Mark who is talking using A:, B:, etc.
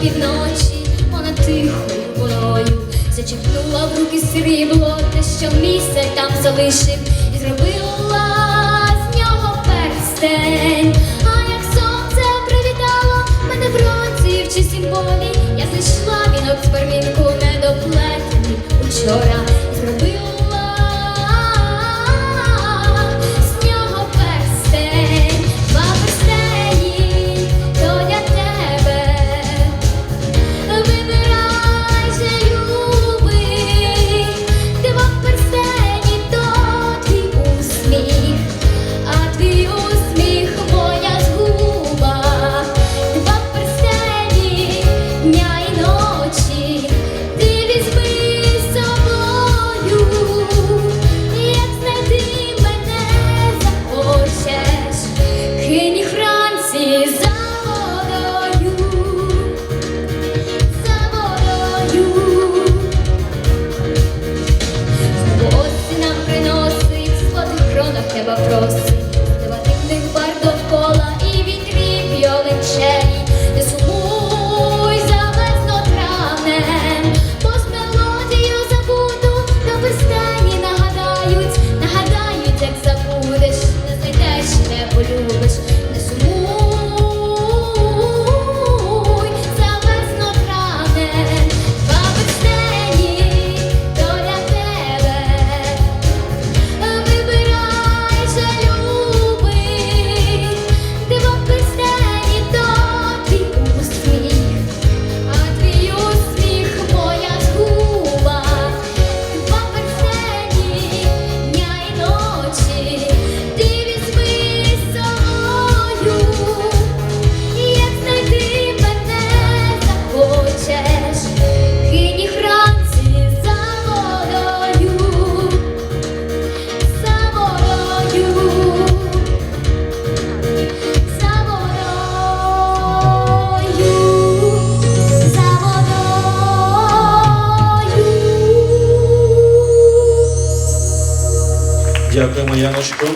A: півночі, вона тихою волою зачепнула в руки срібло, те, що місяць там залишив, і зробила з нього перстень. А як сонце привітало мене в році в чистім полі, я зайшла.
B: Дякуємо, Яночко.